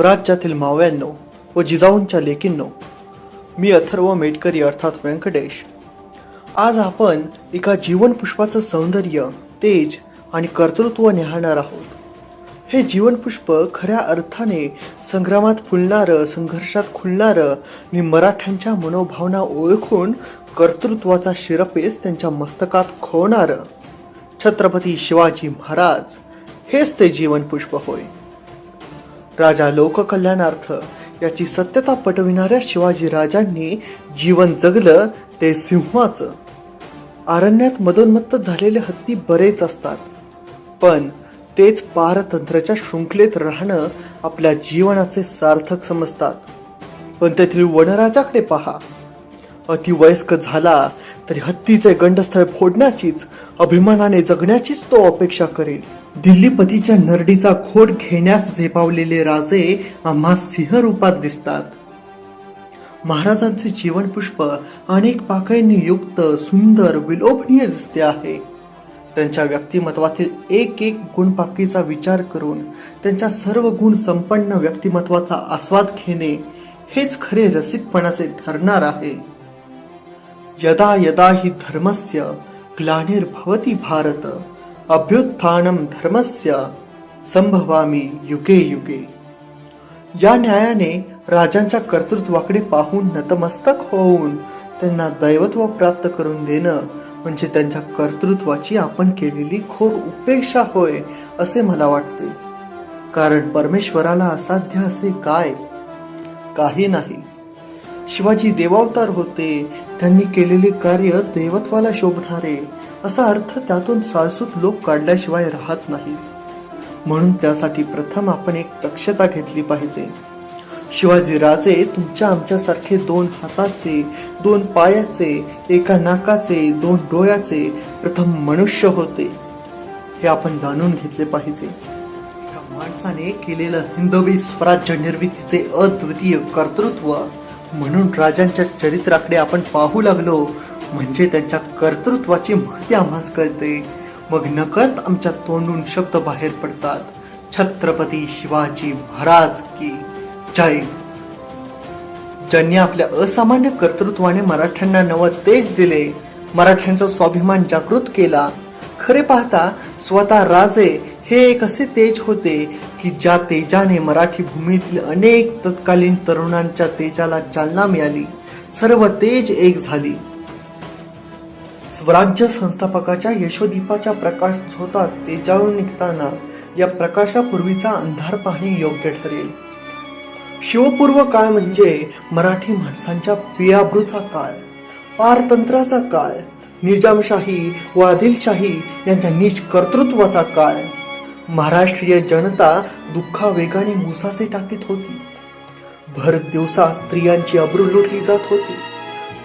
स्वराज्यातील मावळ्यांनो व जिजाऊंच्या लेकींनो मी अथर्व मेटकरी अर्थात व्यंकटेश. आज आपण एका जीवनपुष्पाचं सौंदर्य तेज आणि कर्तृत्व निहाळणार आहोत. हे जीवनपुष्प खऱ्या अर्थाने संग्रामात फुलणारं संघर्षात खुलणारं आणि मराठ्यांच्या मनोभावना ओळखून कर्तृत्वाचा शिरपेस त्यांच्या मस्तकात खोवणारं. छत्रपती शिवाजी महाराज हेच ते जीवनपुष्प होय. राजा लोककल्याणार्थ याची सत्यता पटविणाऱ्या शिवाजी राजांनी जीवन जगलं ते सिंहाचं. अरण्यात मदोन्मत्त झालेले हत्ती बरेच असतात पण तेच पारतंत्र्याच्या शृंखलेत राहणं आपल्या जीवनाचे सार्थक समजतात. पण तेथील वनराजाकडे पहा. अतिवयस्क झाला तरी हत्तीचे गंडस्थळ फोडण्याचीच अभिमानाने जगण्याचीच तो अपेक्षा करेल. दिल्लीपतीच्या नरडीचा खोड घेण्यास झेपावलेले राजे आम्हा सिंह रूपात दिसतात. महाराजांचे जीवनपुष्प अनेक पाकळींनी युक्त सुंदर विलोभनीय दिसते आहे. त्यांच्या व्यक्तिमत्वातील एक एक गुणपाकीचा विचार करून त्यांच्या सर्व गुण संपन्न व्यक्तिमत्वाचा आस्वाद घेणे हेच खरे रसिकपणाचे ठरणार आहे. यदा यदा हि धर्मस्य ग्लानिर्भवति भारत अभ्युत्थानम धर्मस्य संभवामी युगे युगे। या न्यायाने राजांच्या कर्तृत्वाकडे पाहून नतमस्तक होऊन त्यांना दैवत्व प्राप्त करून देणं म्हणजे त्यांच्या कर्तृत्वाची आपण केलेली खोर उपेक्षा होय असे मला वाटते. कारण परमेश्वराला असाध्य असे काय? काही नाही. शिवाजी देवावतार होते. त्यांनी केलेले कार्य देवत्वाला शोभणारे. असा अर्थ त्यातून साळसूत लोक काढल्याशिवाय राहत नाही म्हणून त्यासाठी प्रथम आपण एक दक्षता घेतली पाहिजे. शिवाजी राजे तुमच्या आमच्यासारखे दोन हाताचे दोन पायाचे एका नाकाचे दोन डोळ्याचे प्रथम मनुष्य होते. हे आपण जाणून घेतले पाहिजे. माणसाने केलेलं हिंदवी स्वराज्य निर्मितीचे अद्वितीय कर्तृत्व म्हणून राजांच्या चरित्राकडे आपण पाहू लागलो. म्हणजे त्यांच्या कर्तृत्वाची महती आम्हास कळते. मग नकळत आमच्या तोंडून शब्द बाहेर पडतात. छत्रपती शिवाजी महाराज की जय. ज्यांनी आपल्या असामान्य कर्तृत्वाने मराठ्यांना नव तेज दिले मराठ्यांचा स्वाभिमान जागृत केला. खरे पाहता स्वतः राजे हे एक असे तेज होते की ज्या तेजाने मराठी भूमीतील अनेक तत्कालीन तरुणांच्या तेजाला चालना मिळाली. सर्व तेज एक झाली. स्वराज्य संस्थापकाच्या यशोदीपाच्या प्रकाश झोतात तेजावून निघताना या प्रकाशापूर्वीचा अंधार पाहणे योग्य ठरेल. शिवपूर्व काळ म्हणजे मराठी माणसांच्या पियाबृचा काळ. पारतंत्राचा काळ. निजामशाही व आदिलशाही यांच्या नीच कर्तृत्वाचा काळ. महाराष्ट्रीय जनता दुःखा वेगाने उसासे टाकीत होती. भर दिवसा स्त्रियांची अब्रू लुटली जात होती.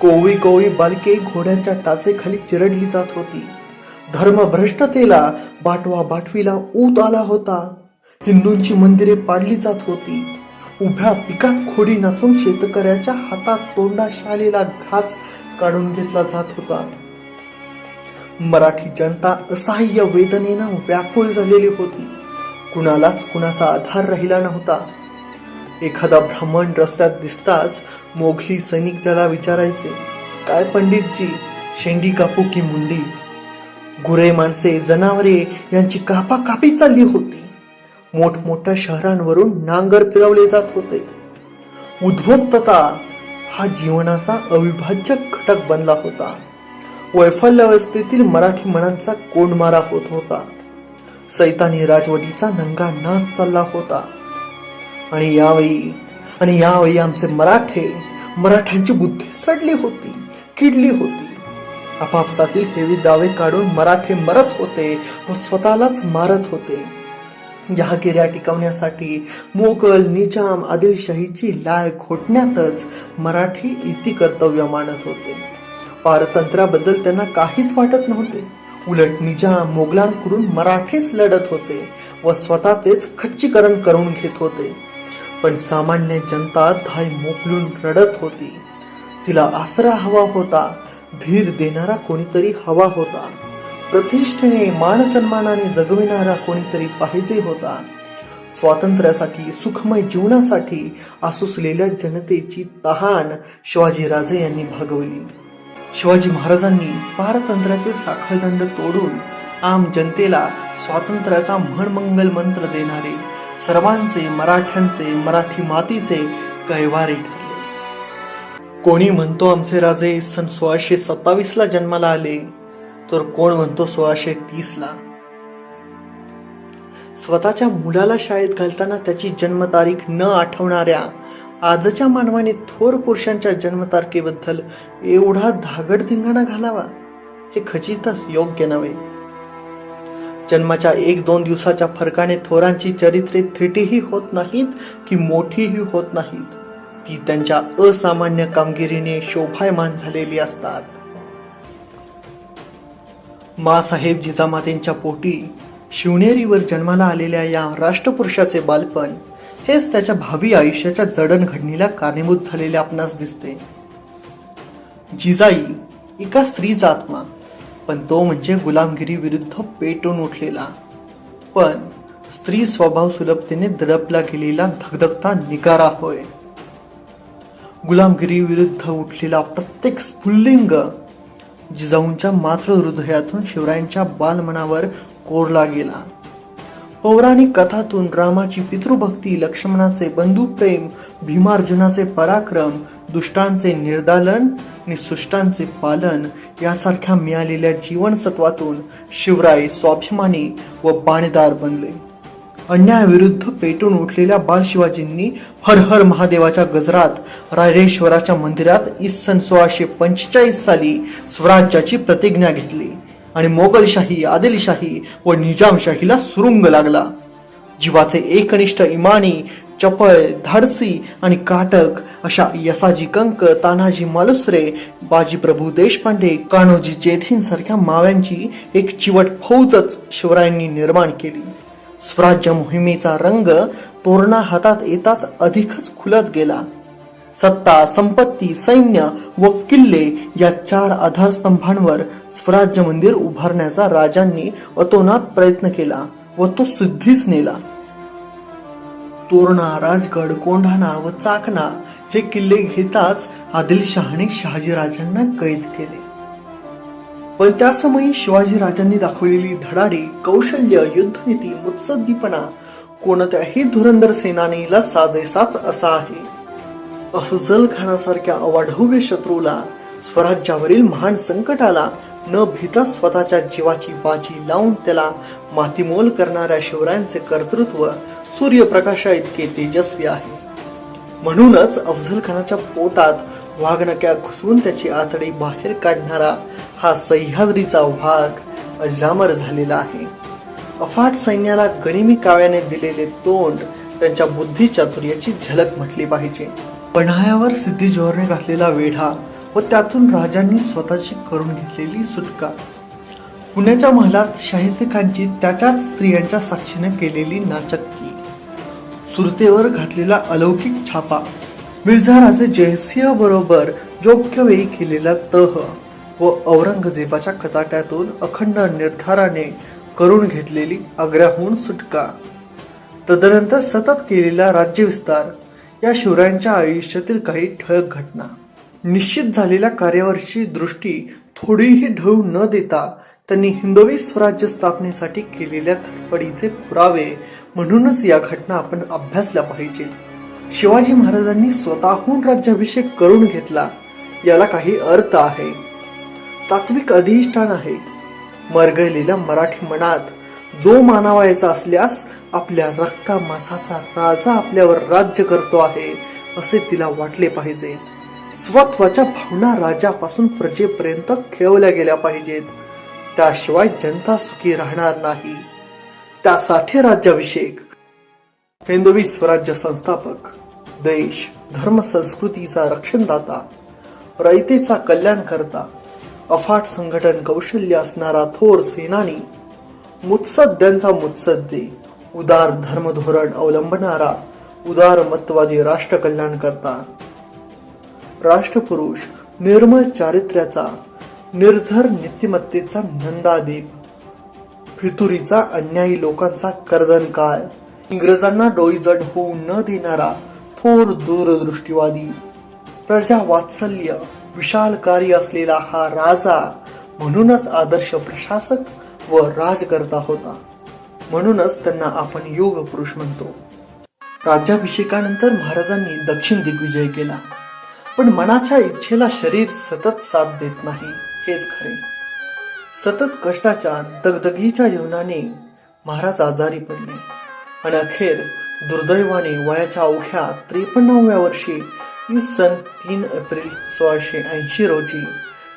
कोवी कोवी बालके घोड्यांच्या टाचेखाली चिरडली जात होती. धर्मभ्रष्टतेला बाटवा बाटवीला ऊत आला होता. हिंदूंची मंदिरे पाडली जात होती. उभ्या पिकात खोडी नाचून शेतकऱ्याच्या हातात तोंडा शालेला घास काढून घेतला जात होता. मराठी जनता असहाय्य वेदनेनं व्याकुळ झालेली होती. कुणालाच कुणाचा आधार राहिला नव्हता. एखादा ब्राह्मण रस्त्यात दिसताच मोघली सैनिक त्याला विचारायचे काय पंडितजी शेंडी कापू की मुंडी? गुरे माणसे जनावरे यांची कापा कापी चालली होती. मोठमोठ्या शहरांवरून नांगर फिरवले जात होते. उद्ध्वस्तता हा जीवनाचा अविभाज्य घटक बनला होता. वैफल्यावस्थेतील मराठी मनांचा कोंडमारा होत होता. सैतानी राजवटीचा नंगा नाच चालला होता. आणि यावेळी आणि यावेळी आमचे मराठे मराठ्यांची बुद्धी सडली होती किडली होती. आपापसातील हेवी दावे काढून मराठे मरत होते व स्वतःलाच मारत होते. जहागिऱ्या टिकवण्यासाठी मोगल निजाम आदिलशाहीची लाय घोटण्यातच मराठी इति कर्तव्य मानत होते. पारतंत्र्याबद्दल त्यांना काहीच वाटत नव्हते. उलट निजाम मोगलांकडून मराठीच लढत होते व स्वतःचेच खच्चीकरण करून घेत होते. पण सामान्य जनता धाय मोकलून रडत होती. तिला आसरा हवा होता धीर देणारा कोणीतरी हवा होता. प्रतिष्ठेने मानसन्मानाने जगविणारा कोणीतरी पाहिजे होता. स्वातंत्र्यासाठी सुखमय जीवनासाठी आसुसलेल्या जनतेची तहान शिवाजीराजे यांनी भागवली. शिवाजी महाराजांनी पारतंत्र्याचे साखळदंड तोडून आम जनतेला स्वातंत्र्याचा म्हणमंगल मंत्र देणारे सर्वांचे मराठ्यांचे मराठी मातीचे कैवारे ठरले. कोणी म्हणतो आमचे राजे सन सोळाशे सत्तावीस ला जन्माला आले तर कोण म्हणतो सोळाशे तीस ला स्वतःच्या मुलाला शाळेत घालताना त्याची जन्मतारीख न आठवणाऱ्या आजच्या मानवाने थोर पुरुषांच्या जन्मतारखेबद्दल एवढा धागडधिंगाणा घालावा हे खचितच योग्य नव्हे. जन्माच्या एक दोन दिवसाच्या फरकाने थोरांची चरित्रे थिटीही होत नाहीत की मोठीही होत नाहीत. ती त्यांच्या असामान्य कामगिरीने शोभायमान झालेली असतात. मासाहेब जिजामातेंच्या पोटी शिवनेरीवर जन्माला आलेल्या या राष्ट्रपुरुषाचे बालपण हेच त्याच्या भावी आयुष्याच्या जडणघडणीला कारणीभूत झालेले आपणास दिसते. जिजाई एका स्त्रीचा आत्मा पण तो म्हणजे गुलामगिरी विरुद्ध पेटून उठलेला. पण स्त्री स्वभाव सुलभतेने दडपला गेलेला धगधगता निगारा होय. गुलामगिरी विरुद्ध उठलेला प्रत्येक स्फुल्लिंग जिजाऊंच्या मातृ हृदयातून शिवरायांच्या बालमनावर कोरला गेला. पौराणिक कथातून रामाची पितृभक्ती लक्ष्मणाचे बंधुप्रेम भीमार्जुनाचे पराक्रम दुष्टांचे निर्दालन आणि सुष्टांचे पालन यासारख्या मिळालेल्या जीवनसत्वातून शिवराय स्वाभिमानी व बाणेदार बनले. अन्यायाविरुद्ध पेटून उठलेल्या बालशिवाजींनी हर हर महादेवाच्या गजरात रायरेश्वराच्या मंदिरात इसन सोळाशे पंचेचाळीस साली स्वराज्याची प्रतिज्ञा घेतली. आणि मोगलशाही आदिलशाही व निजामशाहीला सुरुंग लागला. जीवाचे एकनिष्ठ इमानी चपळ धाडसी आणि काटक अशा यसाजी कंक तानाजी मालुसरे बाजीप्रभू देशपांडे कान्होजी जेथीन सारख्या माव्यांची एक चिवट फौजच शिवरायांनी निर्माण केली. स्वराज्य मोहिमेचा रंग तोरणा हातात येताच अधिकच खुलत गेला. सत्ता संपत्ती सैन्य व किल्ले या चार आधारस्तंभांवर स्वराज्य मंदिर उभारण्याचा राजांनी अतोनात प्रयत्न केला व तो सिद्धीच नेला. तोरणा राजगड कोंढाणा व चाकणा हे किल्ले घेताच आदिलशहाने शहाजीराजांना कैद केले. पण त्या समयी शिवाजी राजांनी दाखवलेली धडाडी कौशल्य युद्धनीती मुत्सद्दीपणा कोणत्याही धुरंधर सेनानीला साजेसाच असा आहे. अफजल खानासारख्या अवाढव्य शत्रूला स्वराज्यावरील महान संकटाला न भीता स्वतःच्या जीवाची बाजी लावून त्याला मातीमोल करणाऱ्या शिवरायांचे कर्तृत्व सूर्यप्रकाशा इतके तेजस्वी आहे. म्हणूनच अफझल खानाच्या पोटात वाघनक्या घुसवून त्याची आतडी बाहेर काढणारा हा सह्याद्रीचा वाघ अजरामर झालेला आहे. अफाट सैन्याला गणिमी काव्याने दिलेले तोंड त्यांच्या बुद्धी चातुर्याची झलक म्हटली पाहिजे. पन्हाळ्यावर सिद्धी जोहरने घातलेला वेढा व त्यातून राजांनी स्वतःची करून घेतलेली सुटका. पुण्याच्या महलात शाहिस्ते खानची त्याच्याच स्त्रियांच्या साक्षीने केलेली नाचक्की. सुरतेवर घातलेला अलौकिक छापा. मिर्झाराचे जयसिंह बरोबर योग्य वेळी केलेला तह व औरंगजेबाच्या कचाट्यातून अखंड निर्धाराने करून घेतलेली आग्र्याहून सुटका. तदनंतर सतत केलेला राज्यविस्तार. या शिवरायांच्या आयुष्यातील काही ठळक घटना. निश्चित झालेल्या कार्यावरची दृष्टी थोडीही ढळू न देता त्यांनी हिंदवी स्वराज्य स्थापनेसाठी केलेल्या धडपडीचे पुरावे म्हणूनच या घटना आपण अभ्यासल्या पाहिजे. शिवाजी महाराजांनी स्वतःहून राज्याभिषेक करून घेतला याला काही अर्थ आहे. तात्विक अधिष्ठान आहे. मरगळलेल्या मराठी मनात जो मानावायचा असल्यास आपल्या रक्ता मासाचा राजा आपल्यावर राज्य करतो आहे असे तिला वाटले पाहिजे. स्वत्वाच्या भावना राजापासून प्रजेपर्यंत खेळवल्या गेल्या पाहिजेत. त्याशिवाय जनता सुखी राहणार नाही. त्यासाठी राज्याभिषेक. हिंदवी स्वराज्य संस्थापक. देश धर्म संस्कृतीचा रक्षणदाता. रयतेचा कल्याण करता अफाट संघटन कौशल्य असणारा थोर सेनानी. मुत्सद्यांचा मुत्सद्दे. उदार धर्मधोरण अवलंबणारा उदारमतवादी राष्ट्रकल्याण राष्ट्र कल्याण करता राष्ट्रपुरुष निर्मळ चारित्र्याचा निर्झर नीतिमत्तेचा नंदादीप. फितुरीचा अन्यायी लोकांचा कर्दन काय इंग्रजांना डोईजड होऊ न देणारा थोर दूरदृष्टीवादी. प्रजा वात्सल्य विशालकारी असलेला हा राजा म्हणूनच आदर्श प्रशासक व राजकर्ता होता. म्हणूनच त्यांना आपण योग पुरुष म्हणतो. राज्याभिषेकानंतर महाराजांनी दक्षिण दिग्विजय केला. पण मनाच्या इच्छेला शरीर सतत साथ देत नाही हेच खरे. सतत कष्टाच्या दगदगीच्या जीवनाने महाराज आजारी पडले. आणि अखेर दुर्दैवाने वयाच्या अवघ्या त्रेपन्नाव्या वर्षी ईस सन तीन एप्रिल सोळाशे ऐंशी रोजी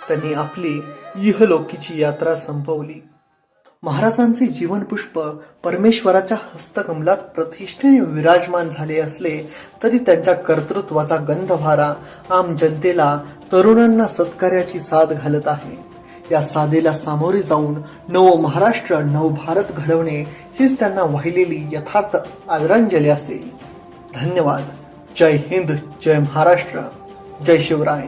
त्यांनी आपली इहलोकीची यात्रा संपवली. महाराजांचे जीवनपुष्प परमेश्वराच्या हस्तकमलात प्रतिष्ठेने विराजमान झाले असले तरी त्यांच्या कर्तृत्वाचा गंधभारा आम जनतेला तरुणांना सत्कार्याची साथ घालत आहे. या साधेला सामोरे जाऊन नव महाराष्ट्र नव भारत घडवणे हीच त्यांना वाहिलेली यथार्थ आदरांजली असेल. धन्यवाद. जय हिंद जय महाराष्ट्र. जय शिवराय.